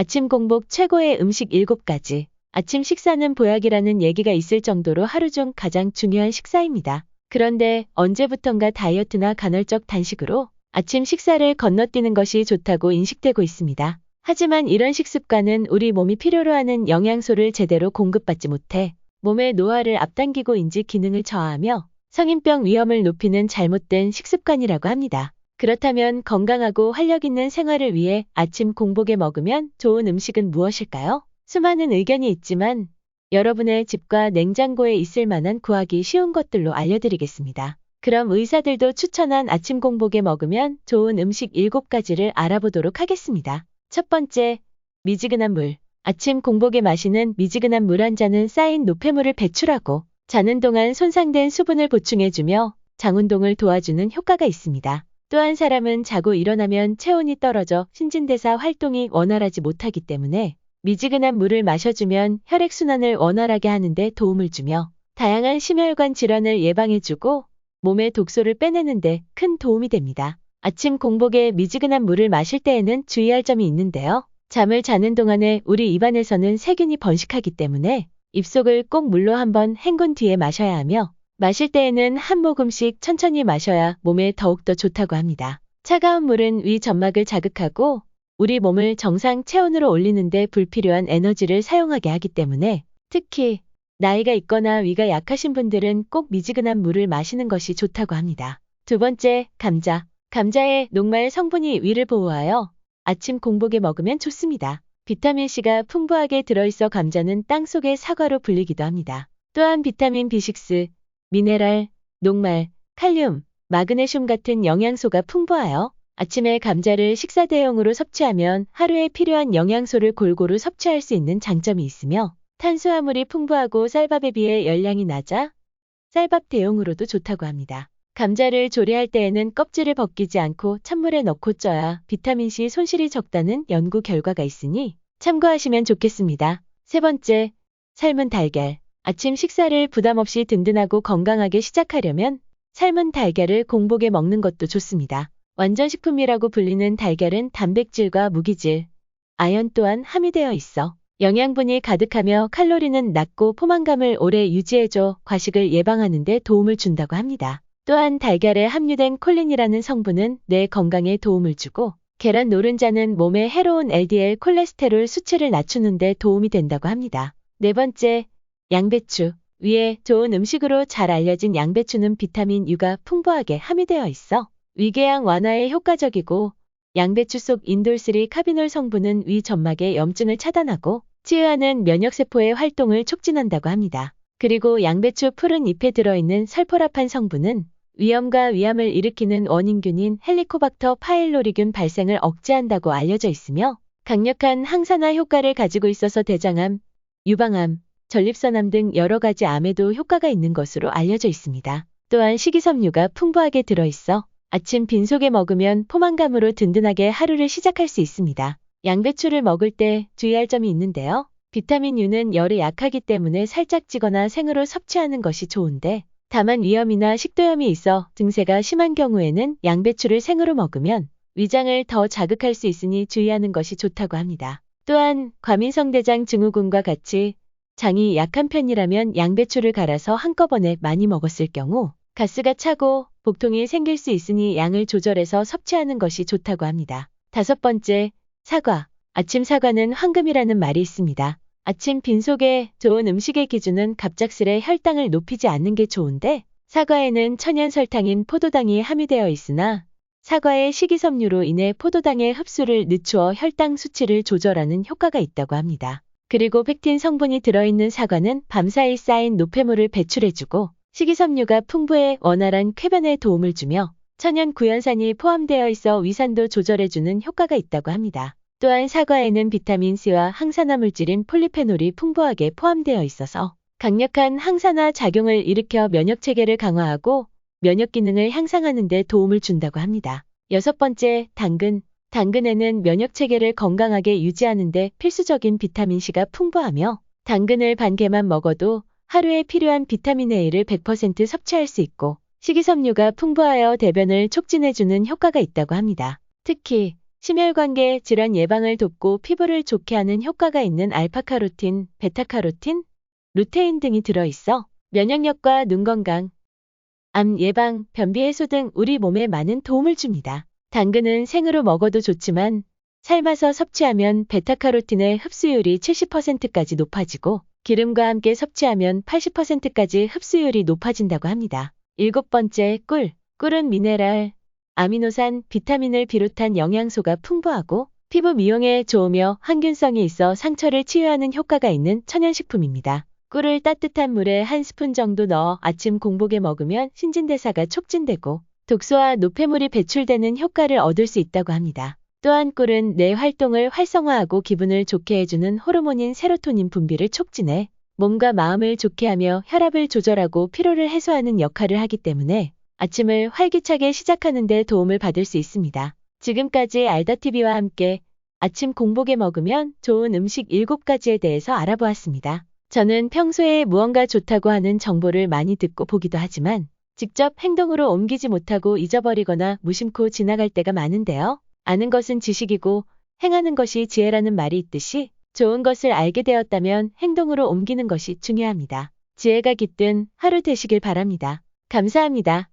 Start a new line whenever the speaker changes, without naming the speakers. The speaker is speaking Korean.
아침 공복 최고의 음식 7가지. 아침 식사는 보약이라는 얘기가 있을 정도로 하루 중 가장 중요한 식사입니다. 그런데 언제부턴가 다이어트나 간헐적 단식으로 아침 식사를 건너뛰는 것이 좋다고 인식되고 있습니다. 하지만 이런 식습관은 우리 몸이 필요로 하는 영양소를 제대로 공급받지 못해 몸의 노화를 앞당기고 인지 기능을 저하하며 성인병 위험을 높이는 잘못된 식습관이라고 합니다. 그렇다면 건강하고 활력 있는 생활을 위해 아침 공복에 먹으면 좋은 음식은 무엇일까요? 수많은 의견이 있지만 여러분의 집과 냉장고에 있을 만한 구하기 쉬운 것들로 알려드리겠습니다. 그럼 의사들도 추천한 아침 공복에 먹으면 좋은 음식 7가지를 알아보도록 하겠습니다. 첫 번째, 미지근한 물. 아침 공복에 마시는 미지근한 물 한 잔은 쌓인 노폐물을 배출하고 자는 동안 손상된 수분을 보충해주며 장운동을 도와주는 효과가 있습니다. 또 한 사람은 자고 일어나면 체온이 떨어져 신진대사 활동이 원활하지 못하기 때문에 미지근한 물을 마셔주면 혈액순환을 원활하게 하는데 도움을 주며 다양한 심혈관 질환을 예방해주고 몸의 독소를 빼내는데 큰 도움이 됩니다. 아침 공복에 미지근한 물을 마실 때에는 주의할 점이 있는데요. 잠을 자는 동안에 우리 입안에서는 세균이 번식하기 때문에 입속을 꼭 물로 한번 헹군 뒤에 마셔야 하며 마실 때에는 한 모금씩 천천히 마셔야 몸에 더욱더 좋다고 합니다. 차가운 물은 위 점막을 자극하고 우리 몸을 정상 체온으로 올리는데 불필요한 에너지를 사용하게 하기 때문에 특히 나이가 있거나 위가 약하신 분들은 꼭 미지근한 물을 마시는 것이 좋다고 합니다. 두 번째, 감자. 감자의 녹말 성분이 위를 보호하여 아침 공복에 먹으면 좋습니다. 비타민C가 풍부하게 들어있어 감자는 땅속의 사과로 불리기도 합니다. 또한 비타민 B6, 미네랄, 녹말, 칼륨, 마그네슘 같은 영양소가 풍부하여 아침에 감자를 식사 대용으로 섭취하면 하루에 필요한 영양소를 골고루 섭취할 수 있는 장점이 있으며 탄수화물이 풍부하고 쌀밥에 비해 열량이 낮아 쌀밥 대용으로도 좋다고 합니다. 감자를 조리할 때에는 껍질을 벗기지 않고 찬물에 넣고 쪄야 비타민C 손실이 적다는 연구 결과가 있으니 참고하시면 좋겠습니다. 세 번째, 삶은 달걀. 아침 식사를 부담 없이 든든하고 건강하게 시작하려면 삶은 달걀을 공복에 먹는 것도 좋습니다. 완전식품이라고 불리는 달걀은 단백질과 무기질, 아연 또한 함유되어 있어 영양분이 가득하며 칼로리는 낮고 포만감을 오래 유지해줘 과식을 예방하는 데 도움을 준다고 합니다. 또한 달걀에 함유된 콜린이라는 성분은 뇌 건강에 도움을 주고 계란 노른자는 몸에 해로운 LDL 콜레스테롤 수치를 낮추는 데 도움이 된다고 합니다. 네 번째, 양배추. 위에 좋은 음식으로 잘 알려진 양배추는 비타민 U가 풍부하게 함유되어 있어 위궤양 완화에 효과적이고 양배추 속 인돌3 카비놀 성분은 위 점막의 염증을 차단하고 치유하는 면역세포의 활동을 촉진한다고 합니다. 그리고 양배추 푸른 잎에 들어있는 설포라판 성분은 위염과 위암을 일으키는 원인균인 헬리코박터 파일로리균 발생을 억제한다고 알려져 있으며 강력한 항산화 효과를 가지고 있어서 대장암, 유방암, 전립선암 등 여러 가지 암에도 효과가 있는 것으로 알려져 있습니다. 또한 식이섬유가 풍부하게 들어있어 아침 빈속에 먹으면 포만감으로 든든하게 하루를 시작할 수 있습니다. 양배추를 먹을 때 주의할 점이 있는데요. 비타민 U는 열에 약하기 때문에 살짝 찌거나 생으로 섭취하는 것이 좋은데 다만 위염이나 식도염이 있어 증세가 심한 경우에는 양배추를 생으로 먹으면 위장을 더 자극할 수 있으니 주의하는 것이 좋다고 합니다. 또한 과민성 대장 증후군과 같이 장이 약한 편이라면 양배추를 갈아서 한꺼번에 많이 먹었을 경우 가스가 차고 복통이 생길 수 있으니 양을 조절해서 섭취하는 것이 좋다고 합니다. 다섯 번째, 사과. 아침 사과는 황금이라는 말이 있습니다. 아침 빈속에 좋은 음식의 기준은 갑작스레 혈당을 높이지 않는 게 좋은데 사과에는 천연 설탕인 포도당이 함유되어 있으나 사과의 식이섬유로 인해 포도당의 흡수를 늦추어 혈당 수치를 조절하는 효과가 있다고 합니다. 그리고 팩틴 성분이 들어있는 사과는 밤사이 쌓인 노폐물을 배출해주고 식이섬유가 풍부해 원활한 쾌변에 도움을 주며 천연 구연산이 포함되어 있어 위산도 조절해주는 효과가 있다고 합니다. 또한 사과에는 비타민C와 항산화 물질인 폴리페놀이 풍부하게 포함되어 있어서 강력한 항산화 작용을 일으켜 면역체계를 강화하고 면역 기능을 향상하는 데 도움을 준다고 합니다. 여섯 번째, 당근. 당근에는 면역 체계를 건강하게 유지하는 데 필수적인 비타민C가 풍부하며 당근을 반 개만 먹어도 하루에 필요한 비타민 A를 100% 섭취할 수 있고 식이섬유가 풍부하여 대변을 촉진해주는 효과가 있다고 합니다. 특히 심혈관계 질환 예방을 돕고 피부를 좋게 하는 효과가 있는 알파카로틴, 베타카로틴, 루테인 등이 들어있어 면역력과 눈 건강, 암 예방, 변비 해소 등 우리 몸에 많은 도움을 줍니다. 당근은 생으로 먹어도 좋지만 삶아서 섭취하면 베타카로틴의 흡수율이 70%까지 높아지고 기름과 함께 섭취하면 80%까지 흡수율이 높아진다고 합니다. 일곱 번째, 꿀. 꿀은 미네랄, 아미노산, 비타민을 비롯한 영양소가 풍부하고 피부 미용에 좋으며 항균성이 있어 상처를 치유하는 효과가 있는 천연식품입니다. 꿀을 따뜻한 물에 한 스푼 정도 넣어 아침 공복에 먹으면 신진대사가 촉진되고 독소와 노폐물이 배출되는 효과를 얻을 수 있다고 합니다. 또한 꿀은 뇌 활동을 활성화하고 기분을 좋게 해주는 호르몬인 세로토닌 분비를 촉진해 몸과 마음을 좋게 하며 혈압을 조절하고 피로를 해소하는 역할을 하기 때문에 아침을 활기차게 시작하는 데 도움을 받을 수 있습니다. 지금까지 알다TV와 함께 아침 공복에 먹으면 좋은 음식 7가지에 대해서 알아보았습니다. 저는 평소에 무언가 좋다고 하는 정보를 많이 듣고 보기도 하지만 직접 행동으로 옮기지 못하고 잊어버리거나 무심코 지나갈 때가 많은데요. 아는 것은 지식이고 행하는 것이 지혜라는 말이 있듯이 좋은 것을 알게 되었다면 행동으로 옮기는 것이 중요합니다. 지혜가 깃든 하루 되시길 바랍니다. 감사합니다.